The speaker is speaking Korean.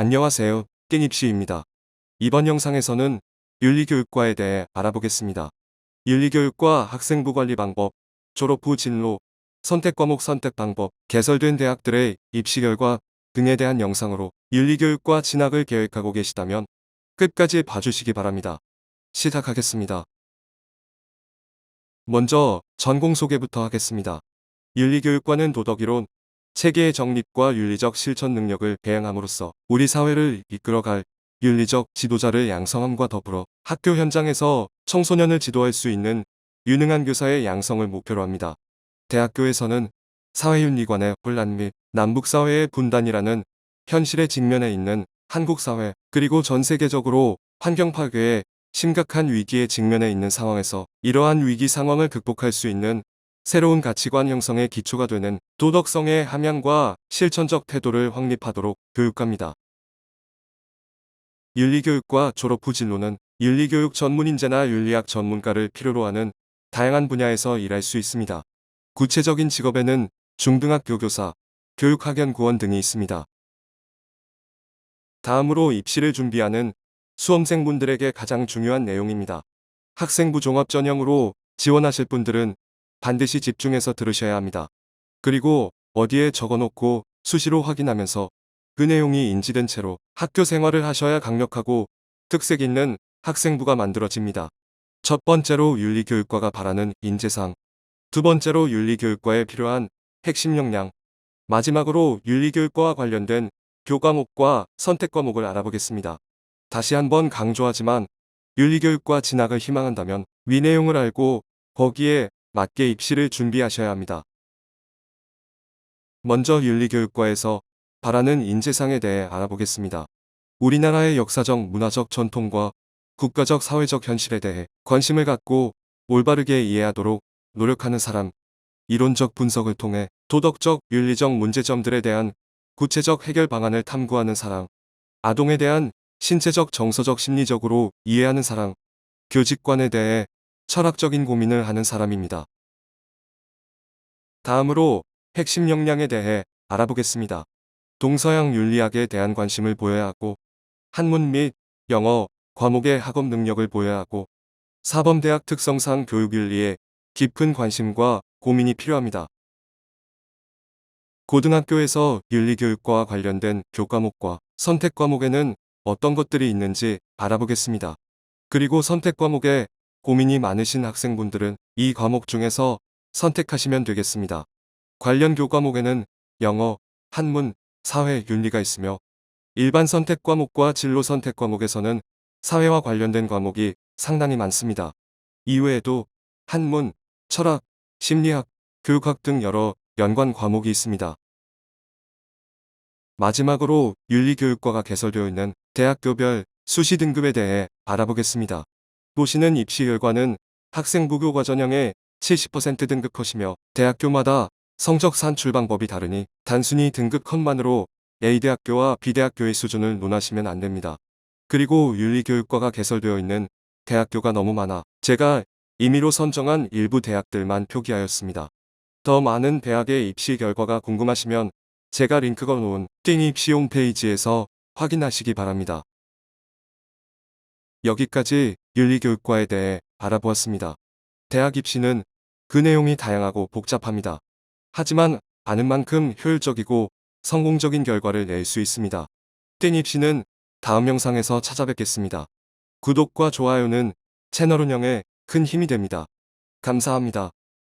안녕하세요. 깽입시입니다. 이번 영상에서는 윤리교육과에 대해 알아보겠습니다. 윤리교육과 학생부 관리 방법, 졸업 후 진로, 선택 과목 선택 방법, 개설된 대학들의 입시 결과 등에 대한 영상으로 윤리교육과 진학을 계획하고 계시다면 끝까지 봐주시기 바랍니다. 시작하겠습니다. 먼저 전공 소개부터 하겠습니다. 윤리교육과는 도덕이론, 체계의 정립과 윤리적 실천 능력을 배양함으로써 우리 사회를 이끌어갈 윤리적 지도자를 양성함과 더불어 학교 현장에서 청소년을 지도할 수 있는 유능한 교사의 양성을 목표로 합니다. 대학교에서는 사회윤리관의 혼란 및 남북사회의 분단이라는 현실에 직면해 있는 한국 사회 그리고 전 세계적으로 환경 파괴에 심각한 위기에 직면해 있는 상황에서 이러한 위기 상황을 극복할 수 있는 새로운 가치관 형성의 기초가 되는 도덕성의 함양과 실천적 태도를 확립하도록 교육합니다. 윤리교육과 졸업 후 진로는 윤리교육 전문인재나 윤리학 전문가를 필요로 하는 다양한 분야에서 일할 수 있습니다. 구체적인 직업에는 중등학교 교사, 교육학연 구원 등이 있습니다. 다음으로 입시를 준비하는 수험생분들에게 가장 중요한 내용입니다. 학생부 종합 전형으로 지원하실 분들은 반드시 집중해서 들으셔야 합니다. 그리고 어디에 적어놓고 수시로 확인하면서 그 내용이 인지된 채로 학교 생활을 하셔야 강력하고 특색 있는 학생부가 만들어집니다. 첫 번째로 윤리교육과가 바라는 인재상, 두 번째로 윤리교육과에 필요한 핵심 역량, 마지막으로 윤리교육과와 관련된 교과목과 선택 과목을 알아보겠습니다. 다시 한번 강조하지만 윤리교육과 진학을 희망한다면 위 내용을 알고 거기에 맞게 입시를 준비하셔야 합니다. 먼저 윤리교육과에서 바라는 인재상에 대해 알아보겠습니다. 우리나라의 역사적 문화적 전통과 국가적 사회적 현실에 대해 관심을 갖고 올바르게 이해하도록 노력하는 사람, 이론적 분석을 통해 도덕적, 윤리적 문제점들에 대한 구체적 해결 방안을 탐구하는 사람, 아동에 대한 신체적, 정서적, 심리적으로 이해하는 사람, 교직관에 대해 철학적인 고민을 하는 사람입니다. 다음으로 핵심 역량에 대해 알아보겠습니다. 동서양 윤리학에 대한 관심을 보여야 하고 한문 및 영어 과목의 학업 능력을 보여야 하고 사범대학 특성상 교육윤리에 깊은 관심과 고민이 필요합니다. 고등학교에서 윤리교육과 관련된 교과목과 선택 과목에는 어떤 것들이 있는지 알아보겠습니다. 그리고 선택 과목에 고민이 많으신 학생분들은 이 과목 중에서 선택하시면 되겠습니다. 관련 교과목에는 영어, 한문, 사회, 윤리가 있으며 일반 선택 과목과 진로 선택 과목에서는 사회와 관련된 과목이 상당히 많습니다. 이외에도 한문, 철학, 심리학, 교육학 등 여러 연관 과목이 있습니다. 마지막으로 윤리교육과가 개설되어 있는 대학교별 수시 등급에 대해 알아보겠습니다. 보시는 입시 결과는 학생부 교과 전형의 70% 등급 컷이며 대학교마다 성적 산출 방법이 다르니 단순히 등급 컷만으로 A대학교와 B대학교의 수준을 논하시면 안 됩니다. 그리고 윤리교육과가 개설되어 있는 대학교가 너무 많아 제가 임의로 선정한 일부 대학들만 표기하였습니다. 더 많은 대학의 입시 결과가 궁금하시면 제가 링크 걸어놓은 띵 입시 홈페이지에서 확인하시기 바랍니다. 여기까지 윤리교육과에 대해 알아보았습니다. 대학 입시는 그 내용이 다양하고 복잡합니다. 하지만 아는 만큼 효율적이고 성공적인 결과를 낼 수 있습니다. 띵 입시는 다음 영상에서 찾아뵙겠습니다. 구독과 좋아요는 채널 운영에 큰 힘이 됩니다. 감사합니다.